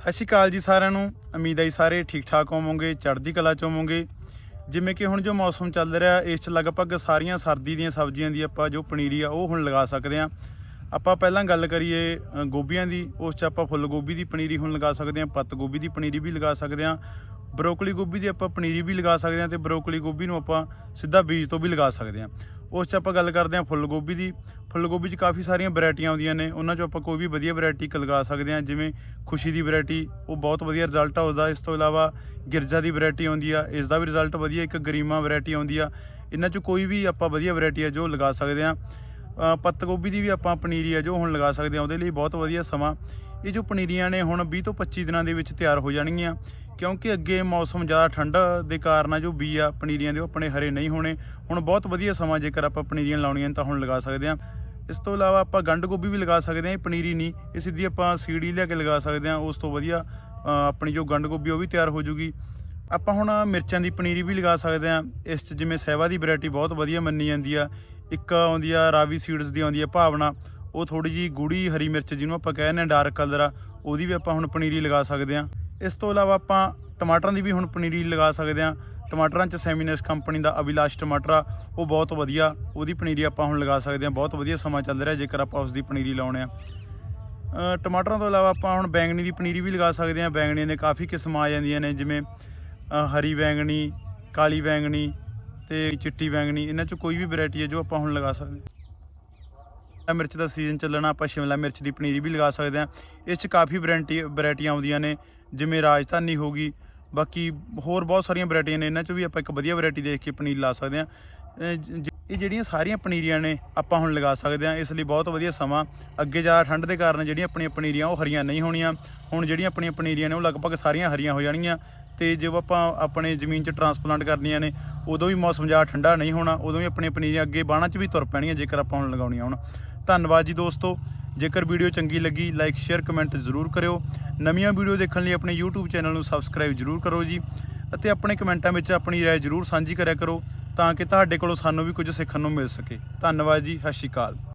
ਸਤਿ ਸ਼੍ਰੀ ਅਕਾਲ ਜੀ ਸਾਰਿਆਂ ਨੂੰ। ਉਮੀਦ ਹੈ ਸਾਰੇ ਠੀਕ ਠਾਕ ਹੋਵੋਗੇ, ਚੜ੍ਹਦੀ ਕਲਾ ਚ ਹੋਵੋਗੇ। ਜਿਵੇਂ ਕਿ ਹੁਣ ਜੋ ਮੌਸਮ ਚੱਲ ਰਿਹਾ, ਇਸ 'ਚ ਲਗਭਗ ਸਾਰੀਆਂ ਸਰਦੀ ਦੀਆਂ ਸਬਜ਼ੀਆਂ ਦੀ ਆਪਾਂ ਜੋ ਪਨੀਰੀ ਆ, ਉਹ ਹੁਣ ਲਗਾ ਸਕਦੇ ਆ ਆਪਾਂ ਪਹਿਲਾਂ ਗੱਲ ਕਰੀਏ ਗੋਭੀਆਂ ਦੀ, ਉਸ 'ਚ ਆਪਾਂ ਫੁੱਲ ਗੋਭੀ ਦੀ ਪਨੀਰੀ ਹੁਣ ਲਗਾ ਸਕਦੇ ਆ ਪੱਤ ਗੋਭੀ ਦੀ ਪਨੀਰੀ ਵੀ ਲਗਾ ਸਕਦੇ ਆ ਬਰੋਕਲੀ ਗੋਭੀ ਦੀ ਆਪਾਂ ਪਨੀਰੀ ਵੀ ਲਗਾ ਸਕਦੇ ਆ ਤੇ ਬਰੋਕਲੀ ਗੋਭੀ ਨੂੰ ਆਪਾਂ ਸਿੱਧਾ ਬੀਜ ਤੋਂ ਵੀ ਲਗਾ ਸਕਦੇ ਆ ਉਸ 'ਚ ਆਪਾਂ ਗੱਲ ਕਰਦੇ ਹਾਂ ਫੁੱਲ ਗੋਭੀ ਦੀ। ਫੁੱਲ ਗੋਭੀ 'ਚ ਕਾਫੀ ਸਾਰੀਆਂ ਵੈਰਾਈਟੀਆਂ ਆਉਂਦੀਆਂ ਨੇ। ਉਹਨਾਂ 'ਚੋਂ ਆਪਾਂ ਕੋਈ ਵੀ ਵਧੀਆ ਵੈਰਾਈਟੀ ਲਗਾ ਸਕਦੇ ਹਾਂ, ਜਿਵੇਂ ਖੁਸ਼ੀ ਦੀ ਵੈਰਾਈਟੀ ਉਹ ਬਹੁਤ ਵਧੀਆ ਰਿਜ਼ਲਟ ਆ ਉਸਦਾ। ਇਸ ਤੋਂ ਇਲਾਵਾ ਗਿਰਜਾ ਦੀ ਵੈਰਾਈਟੀ ਆਉਂਦੀ ਆ ਇਸ ਦਾ ਵੀ ਰਿਜ਼ਲਟ ਵਧੀਆ, ਇੱਕ ਗਰੀਮਾ ਵੈਰਾਈਟੀ ਆਉਂਦੀ ਆ। ਇਹਨਾਂ 'ਚੋਂ ਕੋਈ ਵੀ ਆਪਾਂ ਵਧੀਆ ਵੈਰਾਈਟੀ ਆ ਜੋ ਲਗਾ ਸਕਦੇ ਆ ਪੱਤ ਗੋਭੀ ਦੀ ਵੀ ਆਪਾਂ ਪਨੀਰੀ ਆ ਜੋ ਹੁਣ ਲਗਾ ਸਕਦੇ ਆ ਉਹਦੇ ਲਈ ਬਹੁਤ ਵਧੀਆ ਸਮਾਂ। ਇਹ ਜੋ ਪਨੀਰੀਆਂ ਨੇ ਹੁਣ 20 ਤੋਂ 25 ਦਿਨਾਂ ਦੇ ਵਿੱਚ ਤਿਆਰ ਹੋ ਜਾਣਗੀਆਂ। ਕਿਉਂਕਿ ਅੱਗੇ ਮੌਸਮ ਜ਼ਿਆਦਾ ਠੰਡਾ ਦੇ ਕਾਰਨ ਆ, ਜੋ ਬੀ ਆ, ਪਨੀਰੀਆਂ ਦੇ, ਉਹ ਆਪਣੇ ਹਰੇ ਨਹੀਂ ਹੋਣੇ। ਹੁਣ ਬਹੁਤ ਵਧੀਆ ਸਮਾਂ ਜੇਕਰ ਆਪਾਂ ਪਨੀਰੀਆਂ ਲਾਉਣੀਆਂ ਨੇ ਤਾਂ ਹੁਣ ਲਗਾ ਸਕਦੇ ਆ ਇਸ ਤੋਂ ਇਲਾਵਾ ਆਪਾਂ ਗੰਢ ਗੋਭੀ ਵੀ ਲਗਾ ਸਕਦੇ ਆ ਇਹ ਪਨੀਰੀ ਨਹੀਂ, ਇਹ ਸਿੱਧੀ ਆਪਾਂ ਸੀੜੀ ਲੈ ਕੇ ਲਗਾ ਸਕਦੇ ਆ ਉਸ ਤੋਂ ਵਧੀਆ ਆਪਣੀ ਜੋ ਗੰਢ ਗੋਭੀ ਉਹ ਵੀ ਤਿਆਰ ਹੋ ਜੂਗੀ। ਆਪਾਂ ਹੁਣ ਮਿਰਚਾਂ ਦੀ ਪਨੀਰੀ ਵੀ ਲਗਾ ਸਕਦੇ ਆ ਇਸ 'ਚ ਜਿਵੇਂ ਸਹਿਵਾ ਦੀ ਵੈਰਾਈਟੀ ਬਹੁਤ ਵਧੀਆ ਮੰਨੀ ਜਾਂਦੀ ਆ। ਇੱਕ ਆਉਂਦੀ ਆ ਰਾਵੀ ਸੀਡਸ ਦੀ ਆਉਂਦੀ ਆ ਭਾਵਨਾ, ਉਹ ਥੋੜੀ ਜੀ ਗੂੜੀ ਹਰੀ ਮਿਰਚ ਜਿਹਨੂੰ ਆਪਾਂ ਕਹਿੰਦੇ ਆ ਡਾਰਕ ਕਲਰ ਆ, ਉਹਦੀ ਵੀ ਆਪਾਂ ਹੁਣ ਪਨੀਰੀ ਲਗਾ ਸਕਦੇ ਆ ਇਸ ਤੋਂ ਇਲਾਵਾ ਆਪਾਂ ਟਮਾਟਰਾਂ ਦੀ ਵੀ ਹੁਣ ਪਨੀਰੀ ਲਗਾ ਸਕਦੇ ਆ ਟਮਾਟਰਾਂ 'ਚ ਸੈਮੀਨਸ ਕੰਪਨੀ ਦਾ ਅਭਿਲਾਸ਼ ਟਮਾਟਰ ਆ ਉਹ ਬਹੁਤ ਵਧੀਆ, ਉਹਦੀ ਪਨੀਰੀ ਆਪਾਂ ਹੁਣ ਲਗਾ ਸਕਦੇ ਆ ਬਹੁਤ ਵਧੀਆ ਸਮਾਂ ਚੱਲ ਰਿਹਾ ਜੇਕਰ ਆਪਾਂ ਉਸ ਦੀ ਪਨੀਰੀ ਲਾਉਣੇ ਆ ਟਮਾਟਰਾਂ ਤੋਂ ਇਲਾਵਾ ਆਪਾਂ ਹੁਣ ਬੈਂਗਣੀ ਦੀ ਪਨੀਰੀ ਵੀ ਲਗਾ ਸਕਦੇ ਹਾਂ। ਬੈਂਗਣੀ ਦੇ ਕਾਫੀ ਕਿਸਮਾਂ ਆ ਜਾਂਦੀਆਂ ਨੇ, ਜਿਵੇਂ ਹਰੀ ਬੈਂਗਣੀ, ਕਾਲੀ ਬੈਂਗਣੀ ਤੇ ਚਿੱਟੀ ਬੈਂਗਣੀ। ਇਹਨਾਂ ਚੋਂ ਕੋਈ ਵੀ ਵੈਰਾਈਟੀ ਹੈ ਜੋ ਆਪਾਂ ਹੁਣ ਲਗਾ ਸਕਦੇ ਮਿਰਚ ਦਾ ਸੀਜ਼ਨ ਚੱਲਣਾ, ਆਪਾਂ ਸ਼ਿਮਲਾ ਮਿਰਚ ਦੀ ਪਨੀਰੀ ਵੀ ਲਗਾ ਸਕਦੇ ਹਾਂ। ਇਸ 'ਚ ਕਾਫੀ ਵੈਰਾਈਟੀ ਵੈਰਾਈਟੀਆਂ ਆਉਂਦੀਆਂ ਨੇ, ਜਿਵੇਂ ਰਾਜਧਾਨੀ ਹੋ ਗਈ, ਬਾਕੀ ਹੋਰ ਬਹੁਤ ਸਾਰੀਆਂ ਵੈਰਾਈਟੀਆਂ ਨੇ, ਇਹਨਾਂ 'ਚ ਵੀ ਆਪਾਂ ਇੱਕ ਵਧੀਆ ਵੈਰਾਈਟੀ ਦੇਖ ਕੇ ਪਨੀਰ ਲਾ ਸਕਦੇ ਹਾਂ। ਇਹ ਜਿਹੜੀਆਂ ਸਾਰੀਆਂ ਪਨੀਰੀਆਂ ਨੇ, ਆਪਾਂ ਹੁਣ ਲਗਾ ਸਕਦੇ ਹਾਂ, ਇਸ ਲਈ ਬਹੁਤ ਵਧੀਆ ਸਮਾਂ। ਅੱਗੇ ਜਾ ਠੰਡ ਦੇ ਕਾਰਨ ਜਿਹੜੀਆਂ ਆਪਣੀਆਂ ਪਨੀਰੀਆਂ, ਉਹ ਹਰੀਆਂ ਨਹੀਂ ਹੋਣੀਆਂ। ਹੁਣ ਜਿਹੜੀਆਂ ਆਪਣੀਆਂ ਪਨੀਰੀਆਂ ਨੇ, ਉਹ ਲਗਭਗ ਸਾਰੀਆਂ ਹਰੀਆਂ ਹੋ ਜਾਣਗੀਆਂ ਤੇ ਜਦੋਂ ਆਪਾਂ ਆਪਣੇ ਜ਼ਮੀਨ 'ਚ ਟਰਾਂਸਪਲਾਂਟ ਕਰਨੀਆਂ ਨੇ, ਉਦੋਂ ਵੀ ਮੌਸਮ ਜ਼ਿਆਦਾ ਠੰਡਾ ਨਹੀਂ ਹੋਣਾ, ਉਦੋਂ ਵੀ ਆਪਣੀਆਂ ਪਨੀਰੀਆਂ ਅੱਗੇ ਬਾਣਾ 'ਚ ਵੀ ਤੁਰ ਪੈਣੀਆਂ, ਜੇਕਰ ਆਪਾਂ ਹੁਣ ਲਗਾਉਣੀਆਂ ਹੋਣ। ਧੰਨਵਾਦ ਜੀ ਦੋਸਤੋ। ਜੇਕਰ ਵੀਡੀਓ ਚੰਗੀ ਲੱਗੀ ਲਾਈਕ ਸ਼ੇਅਰ ਕਮੈਂਟ ਜ਼ਰੂਰ ਕਰਿਓ। ਨਵੀਆਂ ਵੀਡੀਓ ਦੇਖਣ ਲਈ ਆਪਣੇ YouTube ਚੈਨਲ ਨੂੰ ਸਬਸਕ੍ਰਾਈਬ ਜ਼ਰੂਰ ਕਰੋ ਜੀ। ਅਤੇ ਆਪਣੇ ਕਮੈਂਟਾਂ ਵਿੱਚ ਆਪਣੀ ਰਾਏ ਜ਼ਰੂਰ ਸਾਂਝੀ ਕਰਿਆ ਕਰੋ, ਤਾਂ ਕਿ ਤੁਹਾਡੇ ਕੋਲੋਂ ਸਾਨੂੰ ਵੀ ਕੁਝ ਸਿੱਖਣ ਨੂੰ ਮਿਲ ਸਕੇ। ਧੰਨਵਾਦ ਜੀ, ਸਤਿ ਸ਼੍ਰੀ ਅਕਾਲ।